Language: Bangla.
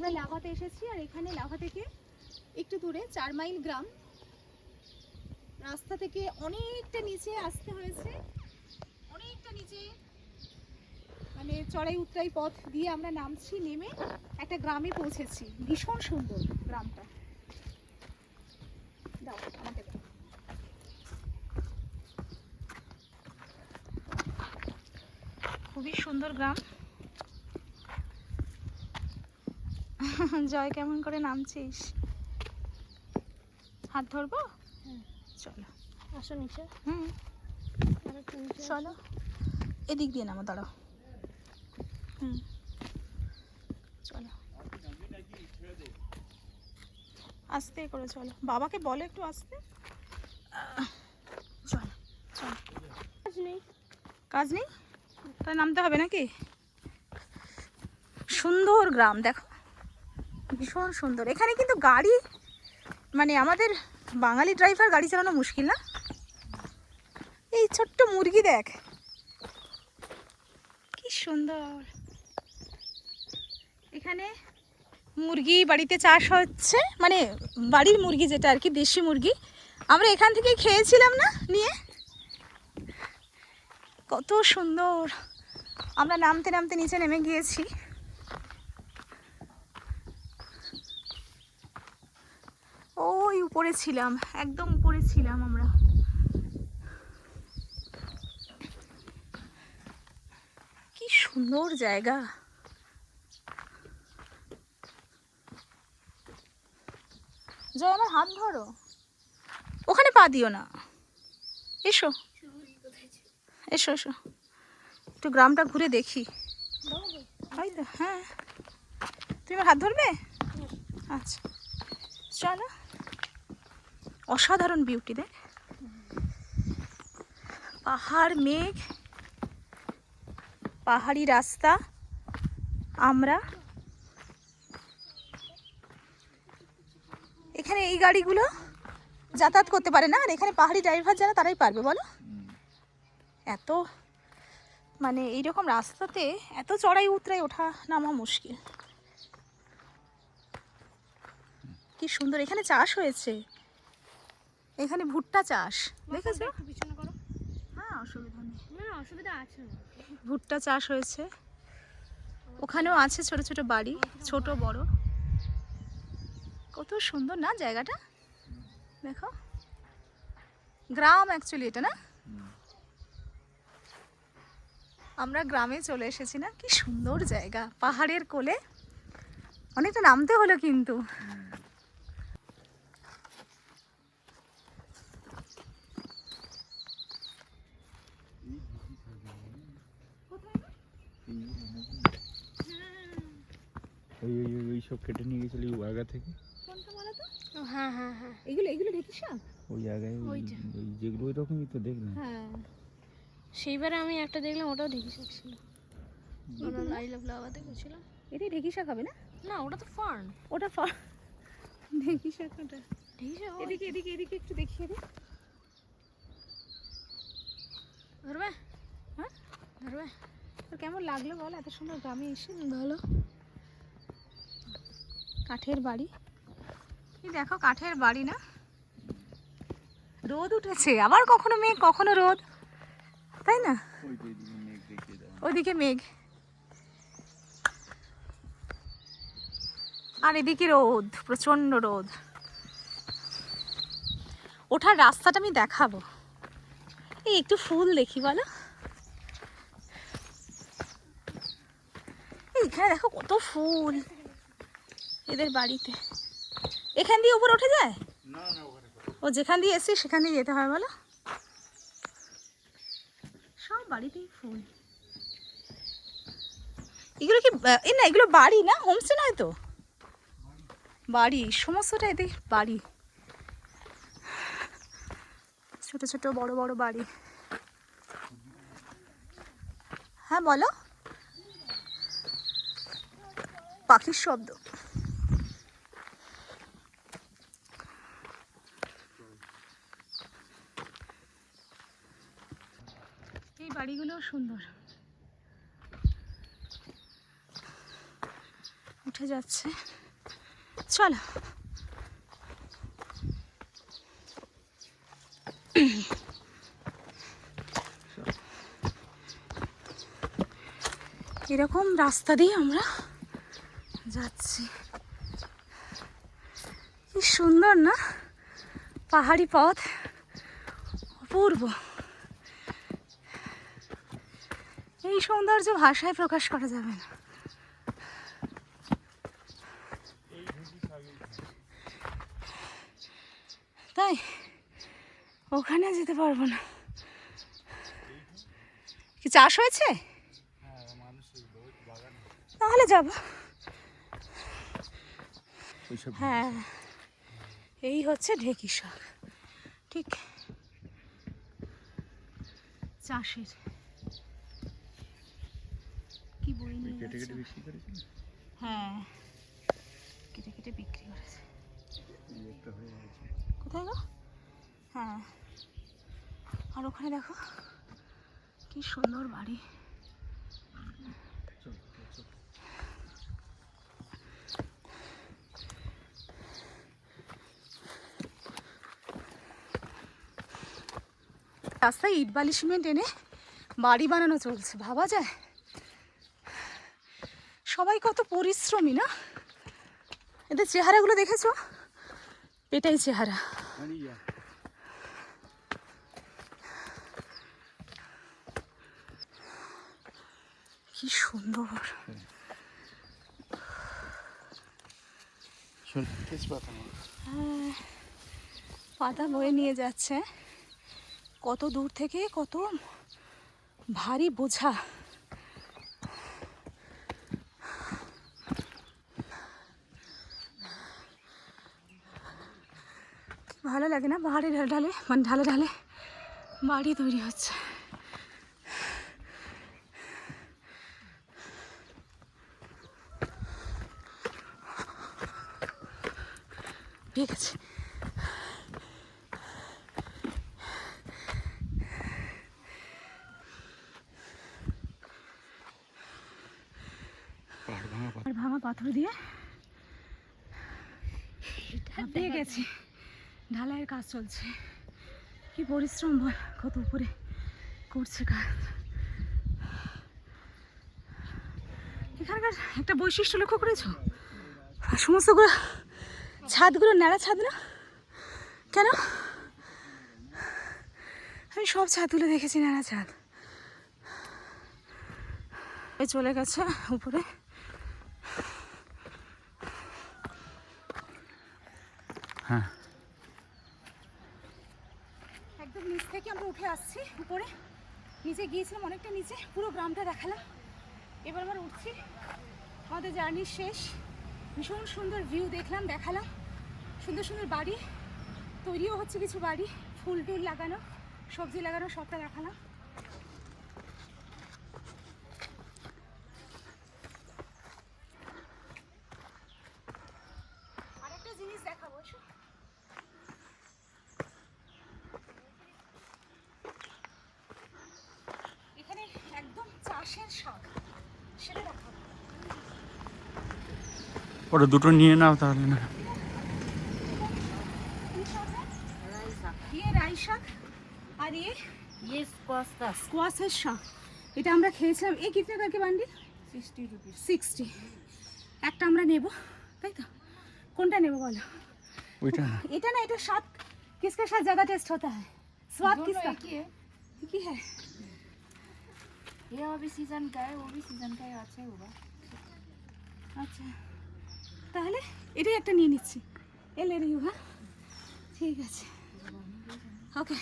আমরা লাভাতে এসেছি, আর এখানে লাভা থেকে একটু দূরে, চার মাইল গ্রাম। রাস্তা থেকে অনেকটা নিচে আসতে হয়েছে। অনেকটা নিচে। মানে চড়াই উতরাই পথ দিয়ে আমরা নামছি, নেমে একটা গ্রামে পৌঁছেছি। ভীষণ সুন্দর গ্রামটা। দাও, আমাকে খুবই সুন্দর গ্রাম। জয় কেমন করে নামছিস? হাত ধরবো? হ্যাঁ। চলো। আসো নিচে। হুম। চলো। এদিক দিয়ে নামো দাঁড়াও। হুম। চলো। আস্তে করে চলো। বাবাকে বলো একটু আসতে। চলো চলো। কাজ নেই। কাজ নেই? তা নামতে হবে নাকি? সুন্দর গ্রাম দেখো। ভীষণ সুন্দর। এখানে কিন্তু গাড়ি মানে আমাদের বাঙালি ড্রাইভার গাড়ি চালানো মুশকিল না? এই ছোট্ট মুরগি দেখ। কি সুন্দর। এখানে মুরগি বাড়িতে চাষ হচ্ছে মানে বাড়ির মুরগি যেটা আর কি, দেশি মুরগি। আমরা এখান থেকে খেয়েছিলাম না নিয়ে? কত সুন্দর। আমরা নামতে নামতে নিচে নেমে গিয়েছি ওই উপরে ছিলাম একদম উপরে ছিলাম আমরা। কি সুন্দর জায়গা। জয় আমার হাত ধরো। ওখানে পা দিও না। এসো। এসো এসো। একটু গ্রামটা ঘুরে দেখি। ওই তো হ্যাঁ। তুমি আমার হাত ধরবে? আচ্ছা। চলো। অসাধারণ বিউটি দেখ পাহাড়, মেঘ, পাহাড়ি রাস্তা, আমরা। এখানে এই গাড়িগুলো যাতায়াত করতে পারে না, আর এখানে পাহাড়ি ড্রাইভার যারা তারাই পারবে, বলো? এত মানে এইরকম রাস্তাতে এত চড়াই উতরাই ওঠা নামা মুশকিল। কি সুন্দর, এখানে চাষ হয়েছে। এখানে ভুট্টা চাষ দেখেছ? করো। হ্যাঁ অসুবিধা নেই। না না অসুবিধা আছে। ভুট্টা চাষ হয়েছে। ওখানেও আছে ছোট ছোট বাড়ি ছোট বড়। কত সুন্দর না জায়গাটা? দেখো। গ্রাম অ্যাকচুয়ালি এটা না? আমরা গ্রামে চলে এসেছি না? কি সুন্দর জায়গা। পাহাড়ের কোলে। অনেকটা নামতে হলো কিন্তু। ওই ওই ওই ওই সব কেটে নিয়ে গেছিল ওই আগা থেকে। কোনটা বলো তো? হ্যাঁ হ্যাঁ হ্যাঁ। এগুলো এগুলো ঢেকি শাক ওই জায়গায় ওই যেগুলো ওই রকমই তো দেখলাম। হ্যাঁ। সেইবারে আমি একটা দেখলাম ওটাও দেখি ছিল। ওটা আই লাভ লাভাতে গেছিলাম ঢেকি শাক হবে না? না ওটা তো ফার্ন। ওটা ফা- ঢেকি শাক ওটা। দেখি এদিকে এদিকে এদিকে একটু দেখিয়ে দে ধরবে? হ্যাঁ? ধরবে? তোর কেমন লাগল বল? এত সুন্দর গ্রামে এসে। ভালো। কাঠের বাড়ি? এই দেখো কাঠের বাড়ি না? রোদ উঠেছে। আবার কখনো মেঘ, কখনো রোদ। তাই না? এদিকে মেঘ। আর এদিকে রোদ প্রচণ্ড রোদ। ওঠার রাস্তাটা আমি দেখাবো। এই একটু ফুল দেখি, বলো। এই এখানে দেখো কত ফুল। এদের বাড়িতে। এখান দিয়ে উপর উঠে যায়? ও যেখান দিয়ে এসছি সেখান দিয়ে যেতে হয় বলো। সব বাড়িতেই ফুল। এগুলো কি এ না এগুলো বাড়ি না? হোমস্টে নয় তো? বাড়ি সমস্তটা এদের বাড়ি। ছোট ছোট বড় বড় বাড়ি। হ্যাঁ বলো। পাখির শব্দ। বাড়িগুলো সুন্দর। উঠে যাচ্ছে। চলো। এরকম রাস্তা দিয়ে আমরা যাচ্ছি। কি সুন্দর না? পাহাড়ি পথ অপূর্ব। এই সৌন্দর্য ভাষায় প্রকাশ করা যাবে না। তাই ওখানে যেতে পারব না। কি চাষ হয়েছে? তাহলে যাব। হ্যাঁ এই হচ্ছে ঢেকি শাক ঠিক। চাষের কি বই নিয়ে কেটে কেটে বিক্রি করেছি হ্যাঁ কেটে কেটে বিক্রি করেছে। কোথায় গো? হ্যাঁ। আর ওখানে দেখো কি সুন্দর বাড়ি। রাস্তায় ইট বালি সিমেন্ট এনে বাড়ি বানানো চলছে ভাবা যায়? সবাই কত পরিশ্রমী না? এদের চেহারাগুলো দেখেছ? এটাই চেহারা। কি সুন্দর। হ্যাঁ, পাতা বয়ে নিয়ে যাচ্ছে। কত দূর থেকে কত ভারী বোঝা। ভালো লাগে না পাহাড়ে ঢালে ঢালে মানে ঢালে ঢালে বাড়ি তৈরি হচ্ছে। ঠিক আছে ভাঙা আর ভাঙা পাথর দিয়ে গেছে। ঢালাইয়ের কাজ চলছে। কি পরিশ্রম কত উপরে করছে কাজ। এখানকার একটা বৈশিষ্ট্য লক্ষ্য করেছ? সমস্তগুলো ছাদগুলো ন্যাড়া ছাদ না? কেন? আমি সব ছাদগুলো দেখেছি, ন্যাড়া ছাদ। চলে গেছে উপরে। হ্যাঁ একদম নিচ থেকে আমরা উঠে আসছি, উপরে। নিচে গিয়েছিলাম অনেকটা নিচে, পুরো গ্রামটা দেখালাম। এবার আমরা উঠছি। আমাদের জার্নি শেষ। ভীষণ সুন্দর ভিউ দেখলাম, দেখালাম। সুন্দর সুন্দর বাড়ি। তৈরিও হচ্ছে কিছু বাড়ি, ফুল টুল লাগানো, সবজি লাগানো, সবটা দেখালাম আরেকটা জিনিস দেখাবো এসো। এখানে একদম চাষের শাক সেটা দেখাবো ওটা দুটো নিয়ে নাও তাহলে না কি শাক है? ये রাই শাক আর ये ये पास्ता স্কোয়াশের শাক এটা আমরা খেয়েছিলাম এই কিতনে করকে বান্ডি सिक्सटी रुपीज़ সিক্সটি একটা আমরা নেব তাই তো কোনটা নেব বলো ওইটা না এটা না এটা স্বাদ किसके साथ ज़्यादा टेस्ट होता है स्वाद दोनों किसका एक ही है एक ही है ये अभी सीजन का है वो भी सीजन का है अच्छा होगा আচ্ছা তাহলে এটাই একটা নিয়ে নিচ্ছি। এলে রিউ হ্যাঁ ঠিক আছে। ওকে।